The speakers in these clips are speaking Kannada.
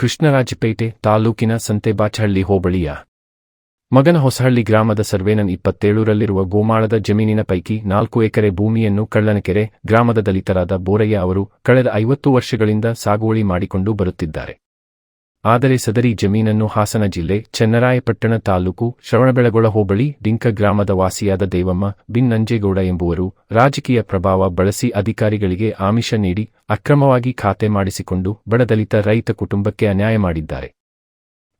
ಕೃಷ್ಣರಾಜಪೇಟೆ ತಾಲೂಕಿನ ಸಂತೆಬಾಚಹಳ್ಳಿ ಹೋಬಳಿಯ ಮಗನ ಹೊಸಹಳ್ಳಿ ಗ್ರಾಮದ ಸರ್ವೇನನ್ ಇಪ್ಪತ್ತೇಳರಲ್ಲಿರುವ ಗೋಮಾಳದ ಜಮೀನಿನ ಪೈಕಿ ನಾಲ್ಕು ಎಕರೆ ಭೂಮಿಯನ್ನು ಕಳ್ಳನಕೆರೆ ಗ್ರಾಮದ ದಲಿತರಾದ ಬೋರಯ್ಯ ಅವರು ಕಳೆದ ಐವತ್ತು ವರ್ಷಗಳಿಂದ ಸಾಗುವಳಿ ಮಾಡಿಕೊಂಡು ಬರುತ್ತಿದ್ದಾರೆ. ಆದರೆ ಸದರಿ ಜಮೀನನ್ನು ಹಾಸನ ಜಿಲ್ಲೆ ಚೆನ್ನರಾಯಪಟ್ಟಣ ತಾಲೂಕು ಶ್ರವಣಬೆಳಗೊಳ ಹೋಬಳಿ ಡಿಂಕ ಗ್ರಾಮದ ವಾಸಿಯಾದ ದೇವಮ್ಮ ಬಿನ್ ನಂಜೇಗೌಡ ಎಂಬುವರು ರಾಜಕೀಯ ಪ್ರಭಾವ ಬಳಸಿ ಅಧಿಕಾರಿಗಳಿಗೆ ಆಮಿಷ ನೀಡಿ ಅಕ್ರಮವಾಗಿ ಖಾತೆ ಮಾಡಿಸಿಕೊಂಡು ಬಡದಲಿತ ರೈತ ಕುಟುಂಬಕ್ಕೆ ಅನ್ಯಾಯ ಮಾಡಿದ್ದಾರೆ.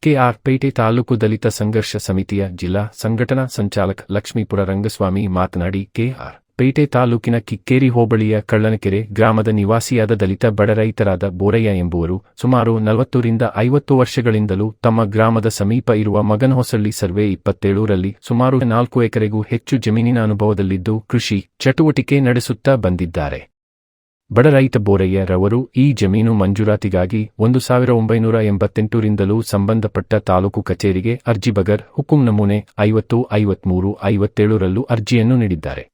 ಕೆಆರ್ ಪೇಟೆ ತಾಲೂಕು ದಲಿತ ಸಂಘರ್ಷ ಸಮಿತಿಯ ಜಿಲ್ಲಾ ಸಂಘಟನಾ ಸಂಚಾಲಕ ಲಕ್ಷ್ಮೀಪುರ ರಂಗಸ್ವಾಮಿ ಮಾತನಾಡಿ, ಕೆಆರ್ ಪೇಟೆ ತಾಲೂಕಿನ ಕಿಕ್ಕೇರಿ ಹೋಬಳಿಯ ಕಳ್ಳನಕೆರೆ ಗ್ರಾಮದ ನಿವಾಸಿಯಾದ ದಲಿತ ಬಡ ರೈತರಾದ ಬೋರಯ್ಯ ಎಂಬುವರು ಸುಮಾರು ನಲವತ್ತರಿಂದ ಐವತ್ತು ವರ್ಷಗಳಿಂದಲೂ ತಮ್ಮ ಗ್ರಾಮದ ಸಮೀಪ ಇರುವ ಮಗನಹೊಸಳ್ಳಿ ಸರ್ವೆ ಇಪ್ಪತ್ತೇಳರಲ್ಲಿ ಸುಮಾರು ನಾಲ್ಕು ಎಕರೆಗೂ ಹೆಚ್ಚು ಜಮೀನಿನ ಅನುಭವದಲ್ಲಿದ್ದು ಕೃಷಿ ಚಟುವಟಿಕೆ ನಡೆಸುತ್ತಾ ಬಂದಿದ್ದಾರೆ. ಬಡ ರೈತ ಬೋರಯ್ಯ ರವರು ಈ ಜಮೀನು ಮಂಜೂರಾತಿಗಾಗಿ ಒಂದು ಸಾವಿರ ಒಂಬೈನೂರ ಎಂಬತ್ತೆಂಟರಿಂದಲೂ ಸಂಬಂಧಪಟ್ಟ ತಾಲೂಕು ಕಚೇರಿಗೆ ಅರ್ಜಿ ಬಗರ್ ಹುಕುಂ ನಮೂನೆ ಐವತ್ತು, ಐವತ್ಮೂರು, ಐವತ್ತೇಳರಲ್ಲೂ ಅರ್ಜಿಯನ್ನು ನೀಡಿದ್ದಾರೆ.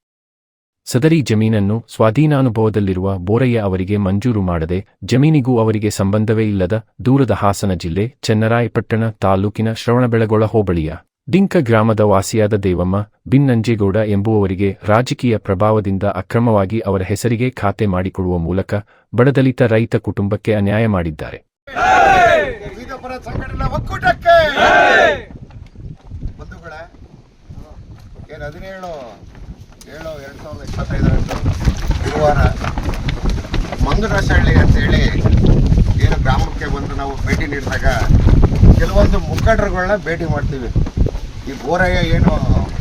ಸದರಿ ಜಮೀನನ್ನು ಸ್ವಾಧೀನಾನುಭವದಲ್ಲಿರುವ ಬೋರಯ್ಯ ಅವರಿಗೆ ಮಂಜೂರು ಮಾಡದೆ ಜಮೀನಿಗೂ ಅವರಿಗೆ ಸಂಬಂಧವೇ ಇಲ್ಲದ ದೂರದ ಹಾಸನ ಜಿಲ್ಲೆ ಚೆನ್ನರಾಯಪಟ್ಟಣ ತಾಲೂಕಿನ ಶ್ರವಣಬೆಳಗೊಳ ಹೋಬಳಿಯ ಡಿಂಕ ಗ್ರಾಮದ ವಾಸಿಯಾದ ದೇವಮ್ಮ ಬಿನ್ನಂಜೇಗೌಡ ಎಂಬುವವರಿಗೆ ರಾಜಕೀಯ ಪ್ರಭಾವದಿಂದ ಅಕ್ರಮವಾಗಿ ಅವರ ಹೆಸರಿಗೆ ಖಾತೆ ಮಾಡಿಕೊಡುವ ಮೂಲಕ ಬಡದಲಿತ ರೈತ ಕುಟುಂಬಕ್ಕೆ ಅನ್ಯಾಯ ಮಾಡಿದ್ದಾರೆ ಅಂತೇಳಿ ಏನು ಗ್ರಾಮಕ್ಕೆ ಬಂದು ನಾವು ಭೇಟಿ ನೀಡಿದಾಗ ಕೆಲವೊಂದು ಮುಖಂಡರುಗಳನ್ನ ಭೇಟಿ ಮಾಡ್ತೀವಿ ಈ ಬೋರಯ್ಯ ಏನು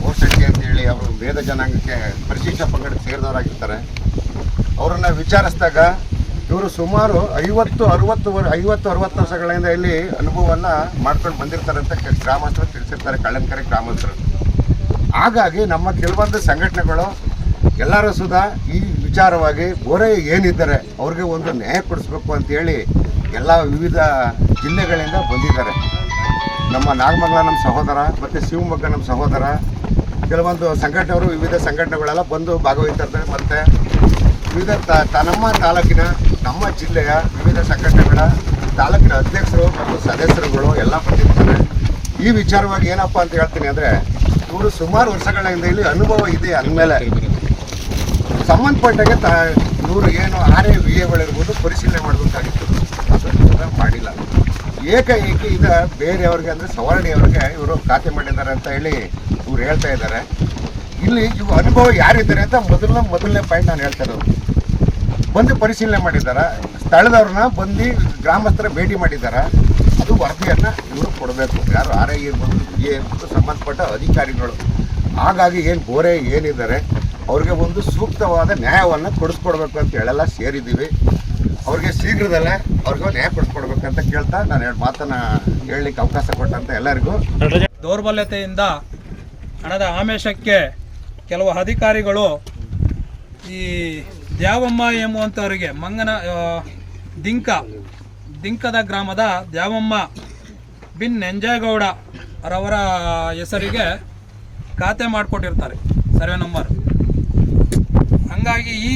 ಬೋರ್ಸಟ್ಟಿ ಅಂತೇಳಿ ಅವರು ವೇದ ಜನಾಂಗಕ್ಕೆ ಪರಿಶಿಷ್ಟ ಪಂಗಡಕ್ಕೆ ಸೇರಿದವರಾಗಿರ್ತಾರೆ. ಅವರನ್ನು ವಿಚಾರಿಸಿದಾಗ ಇವರು ಸುಮಾರು ಐವತ್ತು ಅರವತ್ತು ಐವತ್ತು ಅರವತ್ತು ವರ್ಷಗಳಿಂದ ಇಲ್ಲಿ ಅನುಭವವನ್ನು ಮಾಡ್ಕೊಂಡು ಬಂದಿರ್ತಾರೆ ಅಂತ ಗ್ರಾಮಸ್ಥರು ತಿಳಿಸಿರ್ತಾರೆ, ಕಳ್ಳನಕೆರೆ ಗ್ರಾಮಸ್ಥರು. ಹಾಗಾಗಿ ನಮ್ಮ ಕೆಲವೊಂದು ಸಂಘಟನೆಗಳು ಎಲ್ಲರೂ ಸುಧಾ ಈ ವಿಚಾರವಾಗಿ ಬೋರೆ ಏನಿದ್ದಾರೆ ಅವ್ರಿಗೆ ಒಂದು ನ್ಯಾಯ ಕೊಡಿಸ್ಬೇಕು ಅಂತೇಳಿ ಎಲ್ಲ ವಿವಿಧ ಜಿಲ್ಲೆಗಳಿಂದ ಬಂದಿದ್ದಾರೆ. ನಮ್ಮ ನಾಗಮಂಗಲ ನಮ್ಮ ಸಹೋದರ, ಮತ್ತು ಶಿವಮೊಗ್ಗ ನಮ್ಮ ಸಹೋದರ, ಕೆಲವೊಂದು ಸಂಘಟನೆಗಳು ವಿವಿಧ ಸಂಘಟನೆಗಳೆಲ್ಲ ಬಂದು ಭಾಗವಹಿಸಿರ್ತಾರೆ ಮತ್ತು ವಿವಿಧ ನಮ್ಮ ತಾಲೂಕಿನ, ನಮ್ಮ ಜಿಲ್ಲೆಯ ವಿವಿಧ ಸಂಘಟನೆಗಳ ತಾಲೂಕಿನ ಅಧ್ಯಕ್ಷರು ಮತ್ತು ಸದಸ್ಯರುಗಳು ಎಲ್ಲ ಬಂದಿರ್ತಾರೆ. ಈ ವಿಚಾರವಾಗಿ ಏನಪ್ಪ ಅಂತ ಹೇಳ್ತೀನಿ ಅಂದರೆ, ಇವರು ಸುಮಾರು ವರ್ಷಗಳ ಹಿಂದೆ ಇಲ್ಲಿ ಅನುಭವ ಇದೆ ಅಂದಮೇಲೆ ಸಂಬಂಧಪಟ್ಟಾಗೆ ಇವರು ಏನು ಆರ್ ಎ ವಿ ಎಗಳಿರ್ಬೋದು ಪರಿಶೀಲನೆ ಮಾಡಬೇಕಾಗಿತ್ತು. ಅದನ್ನು ಮಾಡಿಲ್ಲ. ಏಕಾಏಕಿ ಇದ ಬೇರೆಯವ್ರಿಗೆ ಅಂದರೆ ಸವರ್ಣಿಯವ್ರಿಗೆ ಇವರು ಖಾತೆ ಮಾಡಿದ್ದಾರೆ ಅಂತ ಹೇಳಿ ಇವ್ರು ಹೇಳ್ತಾ ಇದ್ದಾರೆ. ಇಲ್ಲಿ ಇವು ಅನುಭವ ಯಾರಿದ್ದಾರೆ ಅಂತ ಮೊದಲನೇ ಮೊದಲನೇ ಪಾಯಿಂಟ್ ನಾನು ಹೇಳ್ತಾ ಇರೋದು. ಬಂದು ಪರಿಶೀಲನೆ ಮಾಡಿದ್ದಾರೆ? ಸ್ಥಳದವ್ರನ್ನ ಬಂದು ಗ್ರಾಮಸ್ಥರ ಭೇಟಿ ಮಾಡಿದ್ದಾರೆ? ಅದು ವರದಿಯನ್ನು ಇವರು ಕೊಡಬೇಕು. ಯಾರು ಆರ್ ಐ ಇರ್ಬೋದು ಇರ್ಬೋದು, ಸಂಬಂಧಪಟ್ಟ ಅಧಿಕಾರಿಗಳು. ಹಾಗಾಗಿ ಏನು ಬೋರೆ ಏನಿದ್ದಾರೆ? ಅವ್ರಿಗೆ ಒಂದು ಸೂಕ್ತವಾದ ನ್ಯಾಯವನ್ನು ಕೊಡಿಸ್ಕೊಡ್ಬೇಕು ಅಂತ ಹೇಳೆಲ್ಲ ಸೇರಿದ್ದೀವಿ. ಅವ್ರಿಗೆ ಶೀಘ್ರದಲ್ಲೇ ಅವ್ರಿಗೆ ನ್ಯಾಯ ಕೊಡಿಸ್ಕೊಡ್ಬೇಕಂತ ಕೇಳ್ತಾ ನಾನು ಎರಡು ಮಾತನ್ನು ಹೇಳಲಿಕ್ಕೆ ಅವಕಾಶ ಕೊಟ್ಟಂತ ಎಲ್ಲರಿಗೂ. ದೌರ್ಬಲ್ಯತೆಯಿಂದ ಹಣದ ಆಮೇಶಕ್ಕೆ ಕೆಲವು ಅಧಿಕಾರಿಗಳು ಈ ದ್ಯಾವಮ್ಮ ಎಂಬುವಂಥವರಿಗೆ ಮಂಗನ ದಿಂಕ, ದಿಂಕದ ಗ್ರಾಮದ ದ್ಯಾವಮ್ಮ ಬಿನ್ ನೆಂಜೇಗೌಡ ರವರ ಹೆಸರಿಗೆ ಖಾತೆ ಮಾಡಿಕೊಟ್ಟಿರ್ತಾರೆ. Survey number. ಹಂಗಾಗಿ ಈ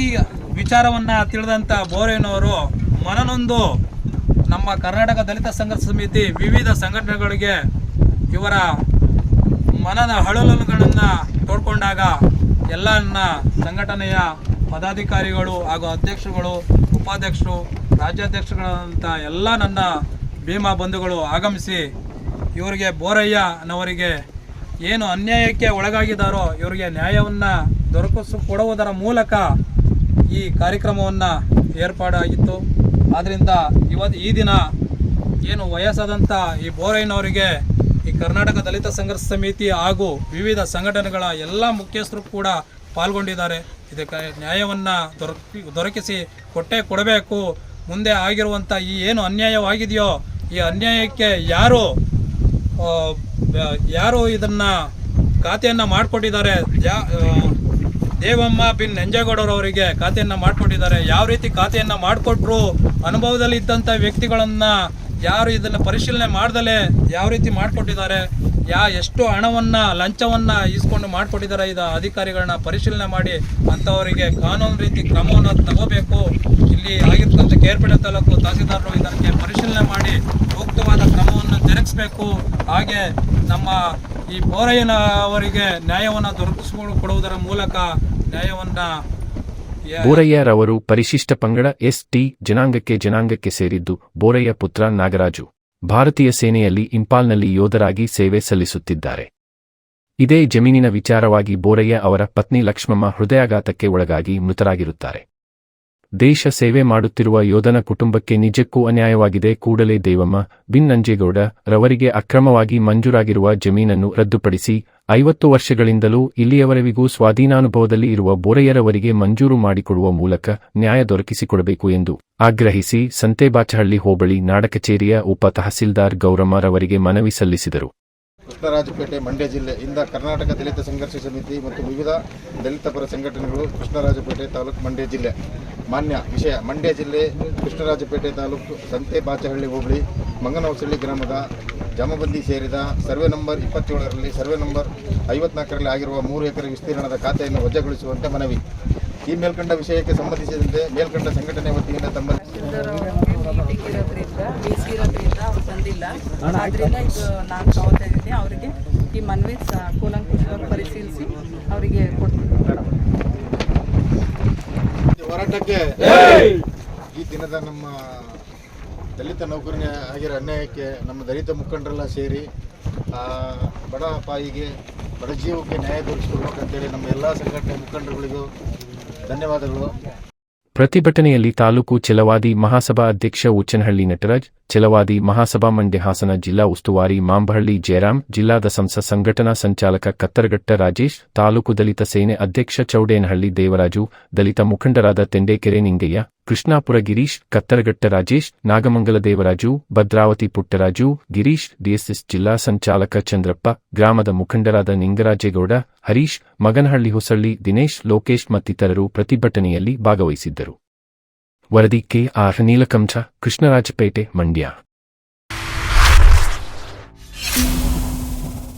ವಿಚಾರವನ್ನು ತಿಳಿದಂಥ ಬೋರೇನವರು ಮನನೊಂದು ನಮ್ಮ ಕರ್ನಾಟಕ ದಲಿತ ಸಂಘರ್ಷ ಸಮಿತಿ ವಿವಿಧ ಸಂಘಟನೆಗಳಿಗೆ ಇವರ ಮನದ ಹಳಲುಗಳನ್ನು ತೋಡ್ಕೊಂಡಾಗ ಎಲ್ಲ ಸಂಘಟನೆಯ ಪದಾಧಿಕಾರಿಗಳು ಹಾಗೂ ಅಧ್ಯಕ್ಷರುಗಳು, ಉಪಾಧ್ಯಕ್ಷರು ರಾಜ್ಯಾಧ್ಯಕ್ಷರುಗಳಂಥ ಎಲ್ಲ ನನ್ನ ಭೀಮಾ ಬಂಧುಗಳು ಆಗಮಿಸಿ ಇವರಿಗೆ ಬೋರಯ್ಯನವರಿಗೆ ಏನು ಅನ್ಯಾಯಕ್ಕೆ ಒಳಗಾಗಿದ್ದಾರೋ ಇವರಿಗೆ ನ್ಯಾಯವನ್ನು ದೊರಕಿಸಿ ಕೊಡುವುದರ ಮೂಲಕ ಈ ಕಾರ್ಯಕ್ರಮವನ್ನು ಏರ್ಪಾಡಾಗಿತ್ತು. ಆದ್ದರಿಂದ ಇವತ್ತು ಈ ದಿನ ಏನು ವಯಸ್ಸಾದಂಥ ಈ ಬೋರಯ್ಯನವರಿಗೆ ಈ ಕರ್ನಾಟಕ ದಲಿತ ಸಂಘರ್ಷ ಸಮಿತಿ ಹಾಗೂ ವಿವಿಧ ಸಂಘಟನೆಗಳ ಎಲ್ಲ ಮುಖ್ಯಸ್ಥರು ಕೂಡ ಪಾಲ್ಗೊಂಡಿದ್ದಾರೆ. ಇದಕ್ಕೆ ನ್ಯಾಯವನ್ನು ದೊರಕಿ, ದೊರಕಿಸಿ ಕೊಟ್ಟೇ ಕೊಡಬೇಕು. ಮುಂದೆ ಆಗಿರುವಂಥ ಈ ಏನು ಅನ್ಯಾಯವಾಗಿದೆಯೋ, ಈ ಅನ್ಯಾಯಕ್ಕೆ ಯಾರು ಯಾರು ಇದನ್ನು ಖಾತೆಯನ್ನು ಮಾಡಿಕೊಟ್ಟಿದ್ದಾರೆ ದೇವಮ್ಮ ಬಿನ್ ನಂಜೇಗೌಡರವರಿಗೆ ಖಾತೆಯನ್ನ ಮಾಡಿಕೊಟ್ಟಿದ್ದಾರೆ. ಯಾವ ರೀತಿ ಖಾತೆಯನ್ನ ಮಾಡಿಕೊಟ್ರು? ಅನುಭವದಲ್ಲಿ ಇದ್ದಂತ ವ್ಯಕ್ತಿಗಳನ್ನ ಯಾರು ಇದನ್ನ ಪರಿಶೀಲನೆ ಮಾಡದಲೆ ಯಾವ ರೀತಿ ಮಾಡಿಕೊಟ್ಟಿದ್ದಾರೆ? ಯಾ ಎಷ್ಟು ಹಣವನ್ನು, ಲಂಚವನ್ನು ಈಸ್ಕೊಂಡು ಮಾಡಿಕೊಟ್ಟಿದ್ದಾರೆ ಇದ ಅಧಿಕಾರಿಗಳನ್ನ ಪರಿಶೀಲನೆ ಮಾಡಿ ಅಂಥವರಿಗೆ ಕಾನೂನು ರೀತಿ ಕ್ರಮವನ್ನು ತಗೋಬೇಕು. ಇಲ್ಲಿ ಆಗಿರ್ತಕ್ಕಂಥ ಕೇರ್ಪೇಟೆ ತಾಲೂಕು ತಹಸೀಲ್ದಾರರು ಇದಕ್ಕೆ ಪರಿಶೀಲನೆ ಮಾಡಿ ಸೂಕ್ತವಾದ ಕ್ರಮವನ್ನು ಜರುಗಿಸಬೇಕು. ಹಾಗೆ ನಮ್ಮ ಈ ಬೋರಯ್ಯನ ಅವರಿಗೆ ನ್ಯಾಯವನ್ನು ದೊರಕಿಸಿಕೊಂಡು ಕೊಡುವುದರ ಮೂಲಕ ಬೋರಯ್ಯರವರು ಪರಿಶಿಷ್ಟ ಪಂಗಡ ಎಸ್ ಟಿ ಜನಾಂಗಕ್ಕೆ ಜನಾಂಗಕ್ಕೆ ಸೇರಿದ್ದು ಬೋರಯ್ಯ ಪುತ್ರ ನಾಗರಾಜು. ಭಾರತೀಯ ಸೇನೆಯಲ್ಲಿ ಇಂಪಾಲ್ನಲ್ಲಿ ಯೋಧರಾಗಿ ಸೇವೆ ಸಲ್ಲಿಸುತ್ತಿದ್ದಾರೆ. ಇದೇ ಜಮೀನಿನ ವಿಚಾರವಾಗಿ ಬೋರಯ್ಯ ಅವರ ಪತ್ನಿ ಲಕ್ಷ್ಮಮ್ಮ ಹೃದಯಾಘಾತಕ್ಕೆ ಒಳಗಾಗಿ ಮೃತರಾಗಿರುತ್ತಾರೆ. ದೇಶ ಸೇವೆ ಮಾಡುತ್ತಿರುವ ಯೋಧನ ಕುಟುಂಬಕ್ಕೆ ನಿಜಕ್ಕೂ ಅನ್ಯಾಯವಾಗಿದೆ. ಕೂಡಲೇ ದೇವಮ್ಮ, ಬಿನ್ ನಂಜೇಗೌಡ ರವರಿಗೆ ಅಕ್ರಮವಾಗಿ ಮಂಜೂರಾಗಿರುವ ಜಮೀನನ್ನು ರದ್ದುಪಡಿಸಿ, ಐವತ್ತು ವರ್ಷಗಳಿಂದಲೂ ಇಲ್ಲಿಯವರೆವಿಗೂ ಸ್ವಾಧೀನಾನುಭವದಲ್ಲಿ ಇರುವ ಬೋರಯ್ಯರವರಿಗೆ ಮಂಜೂರು ಮಾಡಿಕೊಡುವ ಮೂಲಕ ನ್ಯಾಯ ದೊರಕಿಸಿಕೊಡಬೇಕು ಎಂದು ಆಗ್ರಹಿಸಿ ಸಂತೆಬಾಚಹಳ್ಳಿ ಹೋಬಳಿ ನಾಡಕಚೇರಿಯ ಉಪ ತಹಸೀಲ್ದಾರ್ ಗೌರಮ್ಮರವರಿಗೆ ಮನವಿ ಸಲ್ಲಿಸಿದರು. ಕೃಷ್ಣರಾಜಪೇಟೆ, ಮಂಡ್ಯ ಜಿಲ್ಲೆಯಿಂದ ಕರ್ನಾಟಕ ದಲಿತ ಸಂಘರ್ಷ ಸಮಿತಿ ಮತ್ತು ವಿವಿಧ ದಲಿತ ಪರ ಸಂಘಟನೆಗಳು ಕೃಷ್ಣರಾಜಪೇಟೆ ತಾಲೂಕು ಮಂಡ್ಯ ಜಿಲ್ಲೆ. ಮಾನ್ಯ ವಿಷಯ, ಮಂಡ್ಯ ಜಿಲ್ಲೆ ಕೃಷ್ಣರಾಜಪೇಟೆ ತಾಲೂಕು ಸಂತೆ ಬಾಚಹಳ್ಳಿ ಹೋಬಳಿ ಮಂಗನಹೊಸಳ್ಳಿ ಗ್ರಾಮದ ಜಮಬಂದಿ ಸೇರಿದ ಸರ್ವೆ ನಂಬರ್ ಇಪ್ಪತ್ತೇಳರಲ್ಲಿ ಸರ್ವೆ ನಂಬರ್ ಐವತ್ನಾಲ್ಕರಲ್ಲಿ ಆಗಿರುವ ಮೂರು ಎಕರೆ ವಿಸ್ತೀರ್ಣದ ಖಾತೆಯನ್ನು ವಜಾಗೊಳಿಸುವಂತೆ ಮನವಿ. ಈ ಮೇಲ್ಕಂಡ ವಿಷಯಕ್ಕೆ ಸಂಬಂಧಿಸಿದಂತೆ ಮೇಲ್ಕಂಡ ಸಂಘಟನೆ ವತಿಯಿಂದ ತಮ್ಮಲ್ಲಿ ಮೀಟಿಂಗ್ ಇರೋದ್ರಿಂದ ಬಿ ಸಿ ಇರೋದ್ರಿಂದ ಅವ್ರು ಬಂದಿಲ್ಲ. ಆದ್ರಿಂದ ಇದು ನಾನು ತಗೋತಾ ಇದ್ದೀನಿ ಅವರಿಗೆ ಈ ಮನವಿ ಕೂಲಂಕುಷವಾಗಿ ಪರಿಶೀಲಿಸಿ ಅವರಿಗೆ ಕೊಡ್ತೀನಿ. ಈ ಹೋರಾಟಕ್ಕೆ ಈ ದಿನದ ನಮ್ಮ ದಲಿತ ನೌಕರನೇ ಆಗಿರೋ ಅನ್ಯಾಯಕ್ಕೆ ನಮ್ಮ ದಲಿತ ಮುಖಂಡರೆಲ್ಲ ಸೇರಿ ಆ ಬಡ ಪಾಯಿಗೆ ಬಡ ಜೀವಕ್ಕೆ ನ್ಯಾಯ ದೊರಕಿಸ್ಕೊಡ್ಬೇಕಂತೇಳಿ ನಮ್ಮ ಎಲ್ಲ ಸಂಘಟನೆ ಮುಖಂಡರುಗಳಿಗೂ ಧನ್ಯವಾದಗಳು. ಪ್ರತಿಭಟನೆಯಲ್ಲಿ ತಾಲೂಕು ಚಲವಾದಿ ಮಹಾಸಭಾ ಅಧ್ಯಕ್ಷ ಉಚ್ಚನಹಳ್ಳಿ ನಟರಾಜ್ ಛಲವಾದಿ ಮಹಾಸಭಾ ಮಂಡ್ಯ ಹಾಸನ ಜಿಲ್ಲಾ ಉಸ್ತುವಾರಿ ಮಾಂಬಹಳ್ಳಿ ಜಯರಾಮ್ ಜಿಲ್ಲಾದ ದಸಂಸ ಸಂಘಟನಾ ಸಂಚಾಲಕ ಕತ್ತರಗಟ್ಟ ರಾಜೇಶ್, ತಾಲೂಕು ದಲಿತ ಸೇನೆ ಅಧ್ಯಕ್ಷ ಚೌಡೇನಹಳ್ಳಿ ದೇವರಾಜು, ದಲಿತ ಮುಖಂಡರಾದ ತೆಂಡೇಕೆರೆ ನಿಂಗಯ್ಯ, ಕೃಷ್ಣಾಪುರ ಗಿರೀಶ್ ಕತ್ತರಗಟ್ಟ ರಾಜೇಶ್, ನಾಗಮಂಗಲ ದೇವರಾಜು, ಭದ್ರಾವತಿ ಪುಟ್ಟರಾಜು, ಗಿರೀಶ್, ಡಿಎಸ್ಎಸ್ ಜಿಲ್ಲಾ ಸಂಚಾಲಕ ಚಂದ್ರಪ್ಪ, ಗ್ರಾಮದ ಮುಖಂಡರಾದ ನಿಂಗರಾಜೇಗೌಡ, ಹರೀಶ್, ಮಗನಹಳ್ಳಿ ಹೊಸಳ್ಳಿ ದಿನೇಶ್, ಲೋಕೇಶ್ ಮತ್ತಿತರರು ಪ್ರತಿಭಟನೆಯಲ್ಲಿ ಭಾಗವಹಿಸಿದ್ದರು. ವರದಿ ಕೆ ಆರ್ ನೀಲಕಂಠ ಕೃಷ್ಣರಾಜಪೇಟೆ ಮಂಡ್ಯ.